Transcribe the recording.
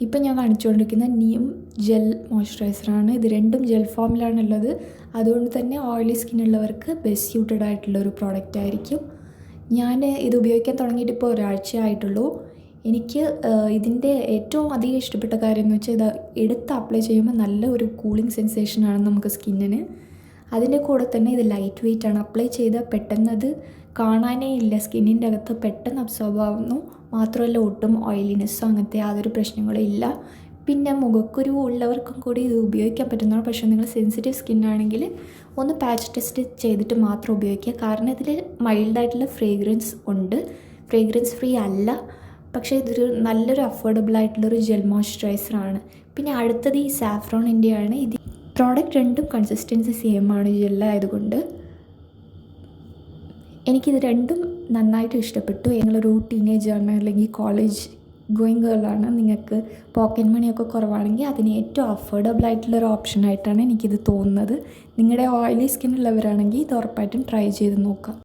ഇപ്പം ഞാൻ കാണിച്ചുകൊണ്ടിരിക്കുന്ന നീം ജെൽ മോയ്സ്ചറൈസറാണ് ഇത് രണ്ടും ജെൽ ഫോമിലാണുള്ളത് അതുകൊണ്ട് തന്നെ ഓയിലി സ്കിൻ ഉള്ളവർക്ക് ബെസ്റ്റ് സ്യൂട്ടഡ് ആയിട്ടുള്ള ഒരു പ്രോഡക്റ്റ് ആയിരിക്കും. ഞാൻ ഇത് ഉപയോഗിക്കാൻ തുടങ്ങിയിട്ട് ഇപ്പോൾ ഒരാഴ്ച ആയിട്ടുള്ളൂ എനിക്ക് ഇതിന്റെ ഏറ്റവും അധികം ഇഷ്ടപ്പെട്ട കാര്യം എന്ന് വെച്ചാൽ ഇത് എടുത്ത് അപ്ലൈ ചെയ്യുമ്പോൾ നല്ല ഒരു കൂളിംഗ് സെൻസേഷനാണ് നമുക്ക് സ്കിന്നിന് അതിന്റെ കൂടെ തന്നെ ഇത് ലൈറ്റ് വെയിറ്റ് ആണ്. അപ്ലൈ ചെയ്താൽ പെട്ടെന്ന് അത് കാണാനേ ഇല്ല. സ്കിന്നിന്റെ അകത്ത് പെട്ടെന്ന് അബ്സോർബ് ആവുന്നു. മാത്രമല്ല ഒട്ടും ഓയിലിനെസ്സോ അങ്ങനത്തെ യാതൊരു പ്രശ്നങ്ങളും ഇല്ല. പിന്നെ മുഖക്കുരു ഉള്ളവർക്കും കൂടി ഇത് ഉപയോഗിക്കാൻ പറ്റുന്നതാണ്. പക്ഷേ നിങ്ങൾ സെൻസിറ്റീവ് സ്കിന്നാണെങ്കിൽ ഒന്ന് പാച്ച് ടെസ്റ്റ് ചെയ്തിട്ട് മാത്രം ഉപയോഗിക്കുക. കാരണം ഇതിൽ മൈൽഡായിട്ടുള്ള ഫ്രേഗ്രൻസ് ഉണ്ട്. ഫ്രേഗ്രൻസ് ഫ്രീ അല്ല. പക്ഷേ ഇതൊരു നല്ലൊരു അഫോർഡബിൾ ആയിട്ടുള്ളൊരു ജെൽ മോയ്സ്ചറൈസറാണ് പിന്നെ അടുത്തത് ഈ സാഫ്രോണിന്റെ ആണ് ഇത് പ്രോഡക്റ്റ് രണ്ടും കൺസിസ്റ്റൻസി സെയിം ആണ് ജെല്ലായതുകൊണ്ട് എനിക്കിത് രണ്ടും നന്നായിട്ട് ഇഷ്ടപ്പെട്ടു. നിങ്ങളൊരു ടീനേജ് ആണ് അല്ലെങ്കിൽ കോളേജ് ഗോയിങ് ഗേളാണ് നിങ്ങൾക്ക് പോക്കറ്റ് മണിയൊക്കെ കുറവാണെങ്കിൽ അതിന് ഏറ്റവും അഫോർഡബിൾ ആയിട്ടുള്ളൊരു ഓപ്ഷൻ ആയിട്ടാണ് എനിക്കിത് തോന്നുന്നത്. നിങ്ങളുടെ ഓയിലി സ്കിൻ ഉള്ളവരാണെങ്കിൽ ഇത് ഉറപ്പായിട്ടും ട്രൈ ചെയ്ത് നോക്കാം.